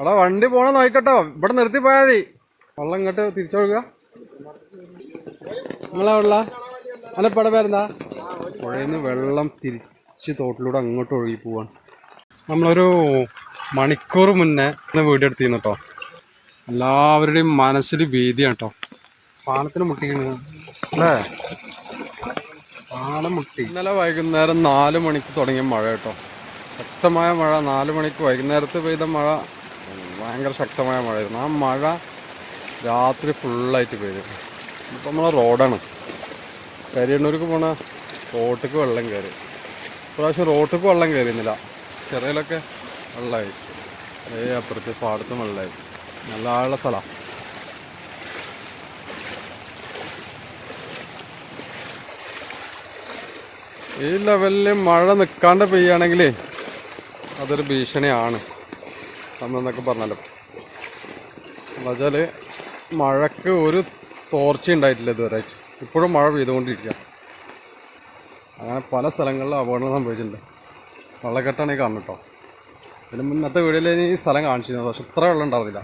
എടാ വണ്ടി പോണ നോക്കട്ടോ ഇവിടെ നിർത്തി പോയാ മതി. വെള്ളം ഇങ്ങോട്ട് തിരിച്ചൊഴുക നിങ്ങളെവിടെയുള്ള അല്ല പട പേരെന്താ? പുഴയിൽ വെള്ളം തിരിച്ച് തോട്ടിലൂടെ അങ്ങോട്ട് ഒഴുകി പോവാണ്. നമ്മളൊരു മണിക്കൂർ മുന്നേ വീഡിയോ എടുത്തിരുന്നു കേട്ടോ എല്ലാവരുടെയും മനസ്സിൽ ഭീതിയാണ് കേട്ടോ പാലത്തിന് മുട്ടിക്കണ്. അല്ലേ? പാലം മുട്ടി. ഇന്നലെ വൈകുന്നേരം നാല് മണിക്ക് തുടങ്ങിയ മഴ കേട്ടോ ശക്തമായ മഴ നാല് മണിക്ക് വൈകുന്നേരത്ത് പെയ്ത മഴ. ഭയങ്കര ശക്തമായ മഴയായിരുന്നു. ആ മഴ രാത്രി ഫുള്ളായിട്ട് പെയ്തു. ഇപ്പം നമ്മളെ റോഡാണ്. കരിയണ്ണൂർക്ക് പോണ റോട്ടിക്ക് വെള്ളം കയറി ഇപ്രാവശ്യം റോട്ടിക്ക് വെള്ളം കയറിയുന്നില്ല ചെറിയിലൊക്കെ വെള്ളമായി ഏ അപ്പുറത്ത് പാടത്തും വെള്ളമായി നല്ല ആളുള്ള സ്ഥലമാണ് ഈ ലെവലിൽ മഴ നിൽക്കാണ്ട് പെയ്യുകയാണെങ്കിൽ അതൊരു ഭീഷണിയാണ്. അന്നെന്നൊക്കെ പറഞ്ഞല്ലോ. എന്നുവെച്ചാൽ മഴക്ക് ഒരു തോർച്ച ഉണ്ടായിട്ടില്ല ഇതുവരെ ഇപ്പോഴും മഴ പെയ്തുകൊണ്ടിരിക്കുക. അങ്ങനെ പല സ്ഥലങ്ങളിലും അപകടങ്ങൾ സംഭവിച്ചിട്ടുണ്ട്. വെള്ളക്കെട്ടാണ് ഈ കാണുന്നത് കേട്ടോ. ഇതിന് മുന്നത്തെ വീഡിയോയിൽ ഈ സ്ഥലം കാണിച്ചിരുന്നത്. പക്ഷെ ഇത്ര വെള്ളം ഉണ്ടാവില്ല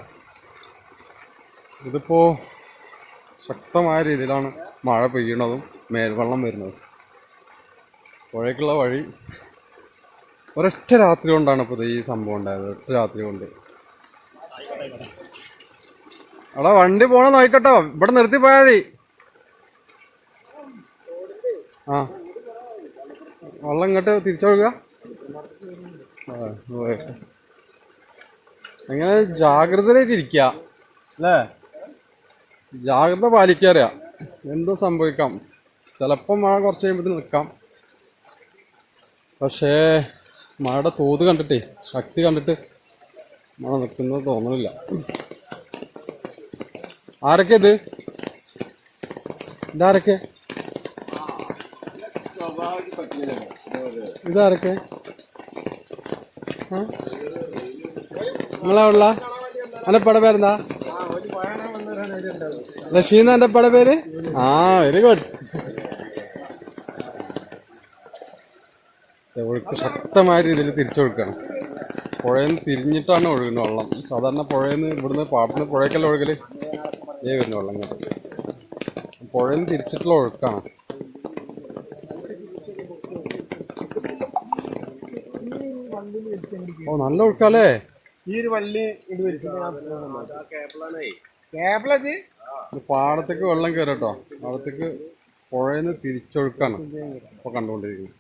ഇതിപ്പോൾ ശക്തമായ രീതിയിലാണ് മഴ പെയ്യണതും മേൽവെള്ളം വരുന്നതും. പുഴയ്ക്കുള്ള വഴി ഒരൊറ്റ രാത്രി കൊണ്ടാണ് ഇപ്പോൾ ഈ സംഭവം ഉണ്ടായത്. ഒറ്റ രാത്രി കൊണ്ട്. അവിടെ വണ്ടി പോണ നോക്കട്ടോ. ഇവിടെ നിർത്തി പോയാ മതി. ആ. വെള്ളം ഇങ്ങോട്ട് തിരിച്ചൊഴുക അങ്ങനെ ഇരിക്കുക അല്ലേ? ജാഗ്രത പാലിക്കാറിയാം. എന്തും സംഭവിക്കാം. ചിലപ്പോൾ മഴ കുറച്ച് കഴിയുമ്പോൾ നിൽക്കാം. പക്ഷേ മഴയുടെ തോത് കണ്ടിട്ടേ ശക്തി കണ്ടിട്ട് മഴ നിൽക്കുന്നത് തോന്നണില്ല. ആരൊക്കെ ഇത്? ഇതാരൊക്കെ? ഇതാരൊക്കെ? ആ? നിങ്ങളെ ഉള്ള? എന്റെ പട പേരെന്താ? റഷീന്ന എന്റെ പട പേര്? ആ വെരി ഗുഡ് ഒഴുക്ക് ശക്തമായ രീതിയിൽ തിരിച്ചു കൊടുക്കണം. പുഴയിൽ നിന്ന് തിരിഞ്ഞിട്ടാണ് ഒഴുകുന്നത് വെള്ളം. സാധാരണ പുഴയിൽ നിന്ന് ഇവിടുന്ന് പാട്ടിന് പുഴയ്ക്കല്ല ഒഴുകൽ ഇതേ വരുന്ന വെള്ളം കേട്ടോ പുഴയിൽ നിന്ന് തിരിച്ചിട്ടുള്ള ഒഴുക്കാണ്. ഓ നല്ല ഒഴുക്കാല്ലേ? ഈ ഒരു വള്ളി കേബിളത് പാടത്തേക്ക് വെള്ളം കയറട്ടോ പാടത്തേക്ക് പുഴയിൽ നിന്ന് തിരിച്ചൊഴുക്കാണ്. ഇപ്പൊ കണ്ടുകൊണ്ടിരിക്കുന്നത്.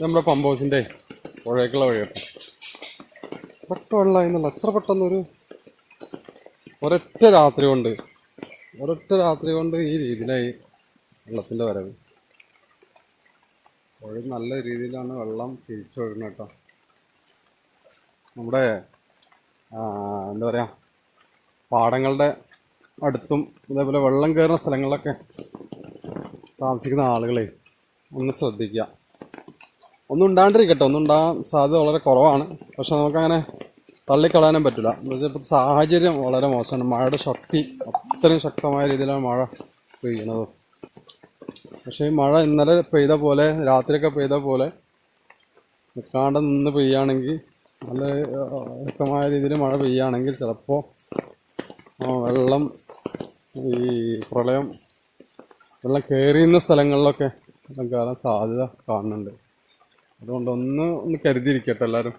നമ്മുടെ പമ്പ് ഹൗസിന്റെ പുഴയ്ക്കുള്ള വഴി കേട്ടോ. വെള്ളം വെള്ളമായിരുന്നല്ലോ എത്ര പെട്ടെന്നൊരു ഒരൊറ്റ രാത്രി കൊണ്ട് ഒരൊറ്റ രാത്രി കൊണ്ട് ഈ രീതിയിലായി വെള്ളത്തിന്റെ വരവ്. പുഴ നല്ല രീതിയിലാണ് വെള്ളം തിരിച്ചൊഴുകുന്നത് കേട്ടോ. നമ്മുടെ എന്താ പറയുക പാടങ്ങളുടെ അടുത്തും ഇതേപോലെ വെള്ളം കയറുന്ന സ്ഥലങ്ങളിലൊക്കെ താമസിക്കുന്ന ആളുകളെ ഒന്ന് ശ്രദ്ധിക്കുക. ഒന്നും ഉണ്ടാണ്ടിരിക്കട്ടെ. ഒന്നും ഉണ്ടാകാൻ സാധ്യത വളരെ കുറവാണ്. പക്ഷെ നമുക്കങ്ങനെ തള്ളിക്കളയാനും പറ്റില്ല. ഇപ്പോഴത്തെ സാഹചര്യം വളരെ മോശമാണ്. മഴയുടെ ശക്തി അത്രയും ശക്തമായ രീതിയിലാണ് മഴ പെയ്യുന്നത്. പക്ഷേ ഈ മഴ ഇന്നലെ പെയ്ത പോലെ രാത്രിയൊക്കെ പെയ്ത പോലെ നിൽക്കാണ്ട് നിന്ന് പെയ്യുകയാണെങ്കിൽ നല്ല വ്യക്തമായ രീതിയിൽ മഴ പെയ്യുകയാണെങ്കിൽ ചിലപ്പോൾ വെള്ളം ഈ പ്രളയം വെള്ളം കയറിയുന്ന സ്ഥലങ്ങളിലൊക്കെ കയറാൻ സാധ്യത കാണുന്നുണ്ട്. അതുകൊണ്ട് ഒന്ന് ഒന്ന് കരുതിയിരിക്കട്ടെ എല്ലാവരും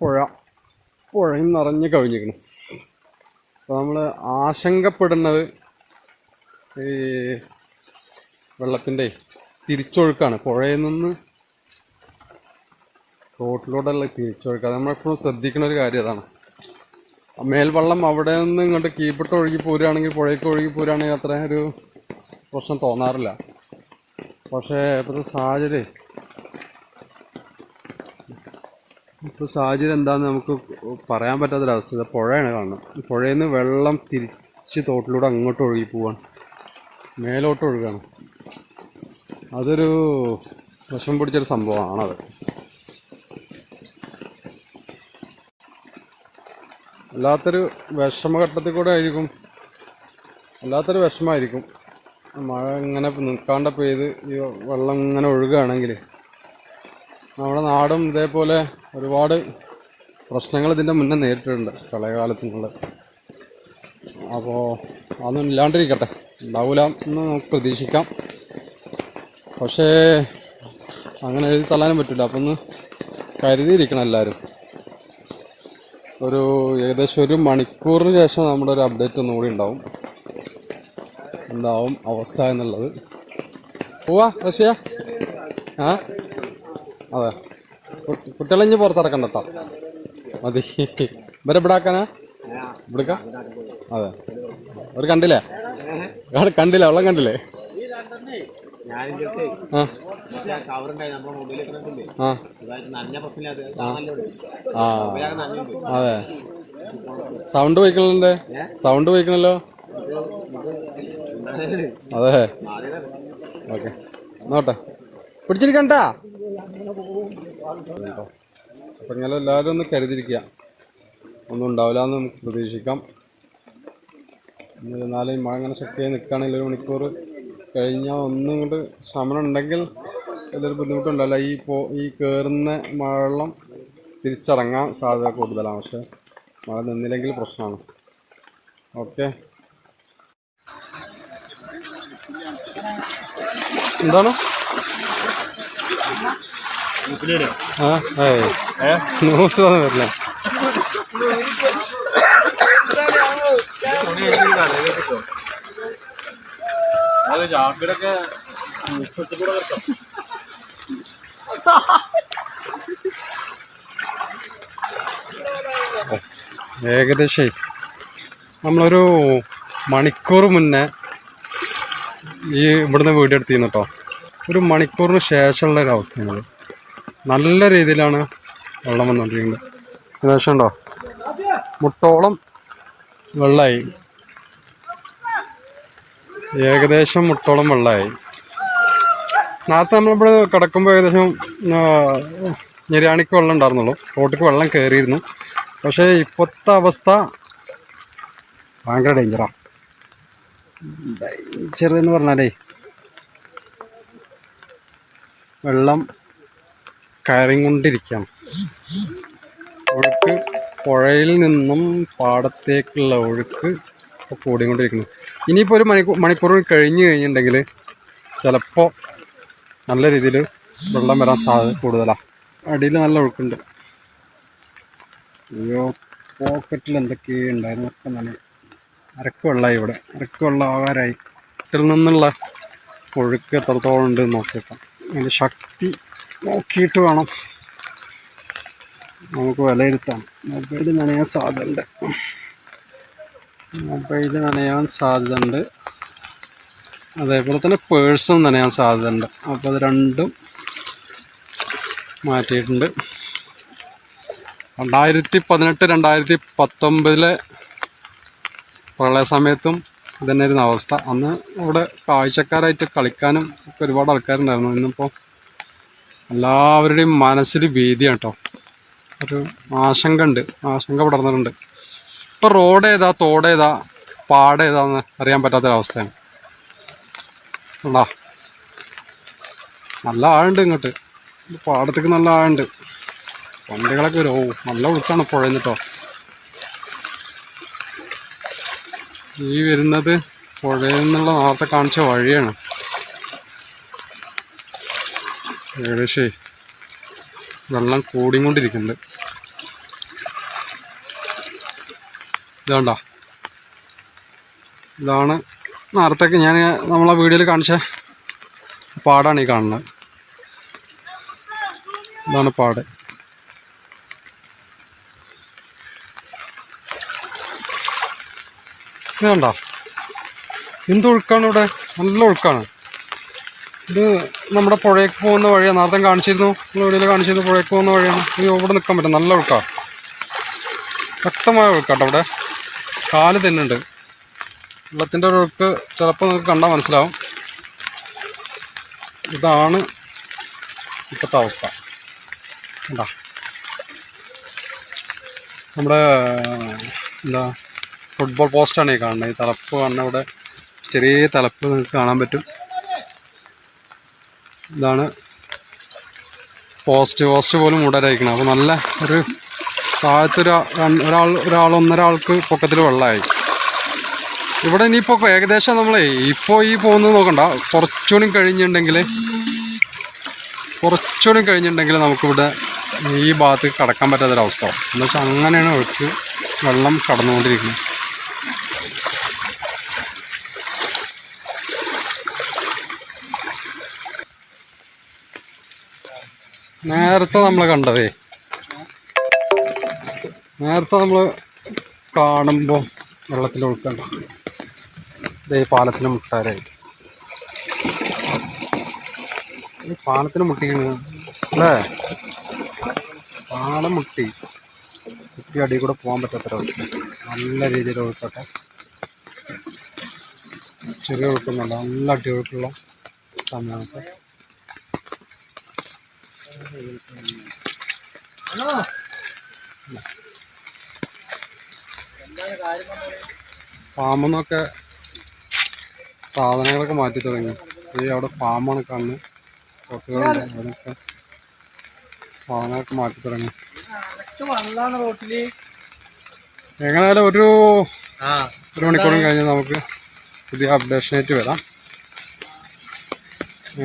പുഴ. പുഴയും നിറഞ്ഞ് കവിഞ്ഞിരിക്കണം അപ്പോൾ നമ്മൾ ആശങ്കപ്പെടുന്നത് ഈ വെള്ളത്തിന്റെ തിരിച്ചൊഴുക്കാണ്. പുഴയിൽ നിന്ന് റോട്ടിലൂടെയുള്ള തിരിച്ചൊഴുക്ക്. അത് നമ്മളെപ്പോഴും ശ്രദ്ധിക്കുന്ന ഒരു കാര്യം അതാണ്. മേൽവെള്ളം അവിടെ നിന്ന് ഇങ്ങോട്ട് കീപ്പിട്ട് ഒഴുകി പോരുകയാണെങ്കിൽ പുഴയ്ക്ക് ഒഴുകി പോരുകയാണെങ്കിൽ അത്ര ഒരു പ്രശ്നം തോന്നാറില്ല. പക്ഷേ ഇപ്പോഴത്തെ സാഹചര്യം ഇപ്പോൾ സാഹചര്യം എന്താന്ന് നമുക്ക് പറയാൻ പറ്റാത്തൊരവസ്ഥ. പുഴയാണ് കാണുന്നത്. പുഴയിൽ നിന്ന് വെള്ളം തിരിച്ച് തോട്ടിലൂടെ അങ്ങോട്ട് ഒഴുകി പോവാണ്. മേലോട്ട് ഒഴുകാണ്. അതൊരു വിഷം പിടിച്ചൊരു സംഭവമാണത്. വല്ലാത്തൊരു വിഷമഘട്ടത്തിൽ കൂടെ ആയിരിക്കും. വല്ലാത്തൊരു വിഷമമായിരിക്കും. മഴ ഇങ്ങനെ നിൽക്കാണ്ട പെയ്ത് ഈ വെള്ളം ഇങ്ങനെ ഒഴുകുകയാണെങ്കിൽ നമ്മുടെ നാടും ഇതേപോലെ ഒരുപാട് പ്രശ്നങ്ങൾ ഇതിന്റെ മുന്നേ നേരിട്ടിട്ടുണ്ട് പ്രളയകാലത്ത് നിങ്ങൾ അപ്പോൾ അതൊന്നും ഇല്ലാണ്ടിരിക്കട്ടെ. ഉണ്ടാവില്ല എന്ന് നമുക്ക് പ്രതീക്ഷിക്കാം. പക്ഷേ അങ്ങനെ എഴുതി തള്ളാനും പറ്റില്ല അപ്പം ഒന്ന് കരുതിയിരിക്കണം എല്ലാവരും. ഒരു ഏകദേശം ഒരു മണിക്കൂറിന് ശേഷം നമ്മുടെ ഒരു അപ്ഡേറ്റ് ഒന്നുകൂടി ഉണ്ടാവും. എന്താവും അവസ്ഥ എന്നുള്ളത്. പോവാ റഷ്യ. ആ? അതെ. കുട്ടികളെ ഇനി പുറത്തിറക്കണ്ട മതി. ഇവരെ ഇവിടെ ഇവിടുക്ക അതെ. ഒരു കണ്ടില്ലേ? കണ്ടില്ല? വെള്ളം കണ്ടില്ലേ? അതെ. സൗണ്ട് പോയിക്കണല്ലേ സൗണ്ട് പോയിക്കണല്ലോ അതെ. ഓക്കെ. നോട്ടെ പിടിച്ചിരിക്കണ്ട? അപ്പൊ ഇങ്ങനെ എല്ലാവരും ഒന്ന് കരുതിരിക്കുക ഒന്നും ഉണ്ടാവില്ല എന്ന് നമുക്ക് പ്രതീക്ഷിക്കാം. എന്നിരുന്നാലും ഈ മഴ ഇങ്ങനെ ശക്തിയായി നിൽക്കുകയാണെങ്കിൽ ഒരു മണിക്കൂർ കഴിഞ്ഞാൽ ഒന്നും ഇങ്ങോട്ട് ശമനം ഉണ്ടെങ്കിൽ വലിയൊരു ബുദ്ധിമുട്ടുണ്ടല്ല ഈ പോ ഈ കയറുന്ന മഴവെള്ളം തിരിച്ചിറങ്ങാൻ സാധ്യത കൂടുതലാണ്. പക്ഷെ മഴ നിന്നില്ലെങ്കിൽ പ്രശ്നമാണ്. ഓക്കെ. എന്താണ്? ന്യൂസ് ഒന്നും വരില്ല. ചാക്കിടൊക്കെ ഏകദേശം നമ്മളൊരു മണിക്കൂർ മുന്നേ ഈ ഇവിടുന്ന് വീഡിയോ എടുത്തിരുന്നു കേട്ടോ ഒരു മണിക്കൂറിന് ശേഷമുള്ള ഒരു അവസ്ഥയാണ് നല്ല രീതിയിലാണ് വെള്ളം വന്നുകൊണ്ടിരിക്കുന്നത്. ഏകദേശം ഉണ്ടോ? മുട്ടോളം വെള്ളമായി ഏകദേശം മുട്ടോളം വെള്ളമായി നേരത്തെ നമ്മളിവിടെ കിടക്കുമ്പോൾ ഏകദേശം ആ, ഞെരിയാണിക്ക് വെള്ളം ഉണ്ടായിരുന്നുള്ളൂ. റോട്ടിക്ക് വെള്ളം കയറിയിരുന്നു. പക്ഷേ ഇപ്പോഴത്തെ അവസ്ഥ ഭയങ്കര ഡേഞ്ചറാണ് ഡേഞ്ചർ എന്ന് പറഞ്ഞാലേ വെള്ളം കയറിക്കൊണ്ടിരിക്കുകയാണ് ഒഴുക്ക് പുഴയിൽ നിന്നും പാടത്തേക്കുള്ള ഒഴുക്ക് കൂടിക്കൊണ്ടിരിക്കുന്നു. ഇനിയിപ്പോൾ ഒരു മണിക്കൂർ മണിക്കൂർ കഴിഞ്ഞ് കഴിഞ്ഞിട്ടുണ്ടെങ്കിൽ ചിലപ്പോൾ നല്ല രീതിയിൽ വെള്ളം വരാൻ സാധ്യത കൂടുതലാണ് അടിയിൽ നല്ല ഒഴുക്കുണ്ട്. അയ്യോ പോക്കറ്റിൽ എന്തൊക്കെയോ ഉണ്ടായിരുന്നു? ഒക്കെ നല്ല അരക്ക് വെള്ളമായി ഇവിടെ. അരക്ക് വെള്ളം ആകാരായി. ഇതിൽ നിന്നുള്ള ഒഴുക്ക് എത്രത്തോളം ഉണ്ട് നോക്കിയേക്കാം. അതിന്റെ ശക്തി നോക്കിയിട്ട് വേണം. നമുക്ക് വിലയിരുത്താം മൊബൈൽ നനയാൻ സാധ്യതയുണ്ട്. മൊബൈൽ നനയാൻ സാധ്യതയുണ്ട്. അതേപോലെ തന്നെ പേഴ്സും നനയാൻ സാധ്യതയുണ്ട്. അപ്പോൾ അത് രണ്ടും മാറ്റിയിട്ടുണ്ട്. രണ്ടായിരത്തി പതിനെട്ട് രണ്ടായിരത്തി പത്തൊമ്പതിലെ പ്രളയ സമയത്തും ഇതന്നെയായിരുന്നു അവസ്ഥ. അന്ന് ഇവിടെ കാഴ്ചക്കാരായിട്ട് കളിക്കാനും ഒക്കെ ഒരുപാട് ആൾക്കാരുണ്ടായിരുന്നു. ഇന്നിപ്പോൾ എല്ലാവരുടെയും മനസ്സിൽ ഭീതിയാണ് കേട്ടോ. ഒരു ആശങ്ക ഉണ്ട് ആശങ്ക പടർന്നിട്ടുണ്ട്. ഇപ്പോൾ റോഡ് ഏതാ തോട് ഏതാ പാട് ഏതാന്ന് അറിയാൻ പറ്റാത്തൊരവസ്ഥയാണ്. ഉണ്ടോ നല്ല ആഴുണ്ട് ഇങ്ങോട്ട്. പാടത്തേക്ക് നല്ല ആഴുണ്ട് വണ്ടികളൊക്കെ ഒരു ഓ നല്ല ഒഴുക്കാണ് പുഴയിൽ കേട്ടോ. ഈ വരുന്നത് പുഴയിൽ നിന്നുള്ള നേരത്തെ കാണിച്ച വഴിയാണ്. ഏകദേശേ വെള്ളം കൂടിക്കൊണ്ടിരിക്കുന്നുണ്ട്. ഇതാണ്ട. ഇതാണ് നേരത്തേക്ക് ഞാൻ നമ്മളെ വീഡിയോയിൽ കാണിച്ച പാടാണ് ഈ കാണുന്നത്. ഇതാണ് പാട്. ഇതുണ്ടോ. എന്ത് ഒഴുക്കാണ് ഇവിടെ? നല്ല ഒഴുക്കാണ്. ഇത് നമ്മുടെ പുഴയ്ക്ക് പോകുന്ന വഴിയാണ് നേരത്തെ കാണിച്ചിരുന്നു. വീഡിയോയിൽ കാണിച്ചിരുന്നു പുഴയ്ക്ക് പോകുന്ന വഴിയാണ്. അയ്യോ ഇവിടെ നിൽക്കാൻ പറ്റും. നല്ല ഒഴുക്കാണ് ശക്തമായ ഒഴുക്കാട്ടോ അവിടെ കാൽ തന്നെയുണ്ട് വെള്ളത്തിന്റെ ഒരു ഒഴുക്ക് ചിലപ്പോൾ നമുക്ക് കണ്ടാൽ മനസ്സിലാവും. ഇതാണ് ഇപ്പോഴത്തെ അവസ്ഥ. എന്താ നമ്മുടെ എന്താ ഫുട്ബോൾ പോസ്റ്റാണ് ഈ കാണുന്നത്. ഈ തലപ്പ് കാണുന്ന ചെറിയ തലപ്പ് നിങ്ങൾക്ക് കാണാൻ പറ്റും. ഇതാണ് പോസ്റ്റ്. പോസ്റ്റ് പോലും മൂടരായിരിക്കണം അപ്പോൾ നല്ല ഒരു താഴത്തൊരു ഒരാൾ ഒരാൾ ഒന്നൊരാൾക്ക് പൊക്കത്തിൽ വെള്ളമായി ഇവിടെ ഇനിയിപ്പോൾ ഏകദേശം നമ്മളെ ഇപ്പോൾ ഈ പോകുന്നത് നോക്കണ്ട. കുറച്ചുകൂടി കഴിഞ്ഞിട്ടുണ്ടെങ്കിൽ കുറച്ചുകൂടി കഴിഞ്ഞിട്ടുണ്ടെങ്കിൽ നമുക്കിവിടെ ഈ ഭാഗത്ത് കടക്കാൻ പറ്റാത്തൊരവസ്ഥ. എന്ന് വെച്ചാൽ അങ്ങനെയാണ് ഒഴുക്ക് വെള്ളം കടന്നുകൊണ്ടിരിക്കുന്നത്. നേരത്തെ നമ്മൾ കണ്ടതേ. നേരത്തെ നമ്മൾ കാണുമ്പോൾ വെള്ളത്തിൽ ഒഴുക്കണ്ട. ഇതേ പാലത്തിന് മുട്ടാരായി. ഈ പാലത്തിന് മുട്ടിക്കണ് അല്ലേ? പാലം മുട്ടി. കുട്ടി അടിയിൽ കൂടെ പോകാൻ പറ്റാത്തൊരവസ്ഥ. നല്ല രീതിയിൽ ഒഴുക്കട്ടെ. ചെറിയ ഒഴുക്കൊന്നുമല്ല നല്ല അടി ഒഴുക്കുള്ള സമയത്ത് ഫാമെന്നൊക്കെ സാധനങ്ങളൊക്കെ മാറ്റി തുടങ്ങി. ഈ അവിടെ ഫാമാണ് കണ്ണ് പോത്തുകളുണ്ട് അതിനൊക്കെ സാധനങ്ങളൊക്കെ മാറ്റി തുടങ്ങി. എങ്ങനെയാലും ഒരു ഒരു മണിക്കൂറും കഴിഞ്ഞ് നമുക്ക് പുതിയ അപ്ഡേഷനായിട്ട് വരാം.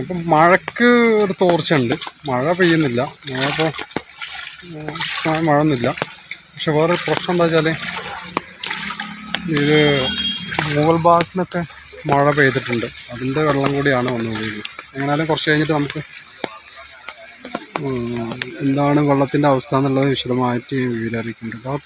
ഇപ്പം മഴക്ക് ഒരു തോർച്ചയുണ്ട്. മഴ പെയ്യുന്നില്ല. മഴ ഇപ്പോൾ മഴ ഒന്നുമില്ല പക്ഷെ വേറെ പ്രശ്നം എന്താ വെച്ചാൽ ഇത് മുകൾ ഭാഗത്തുനിന്നൊക്കെ മഴ പെയ്തിട്ടുണ്ട്. അതിന്റെ വെള്ളം കൂടിയാണ് വന്നുകൊണ്ടിരിക്കുന്നത്. എങ്ങനെയാലും കുറച്ച് കഴിഞ്ഞിട്ട് നമുക്ക് എന്താണ് വെള്ളത്തിന്റെ അവസ്ഥ എന്നുള്ളത് വിശദമായിട്ട് വീഡിയോ അറിയിക്കുന്നുണ്ട്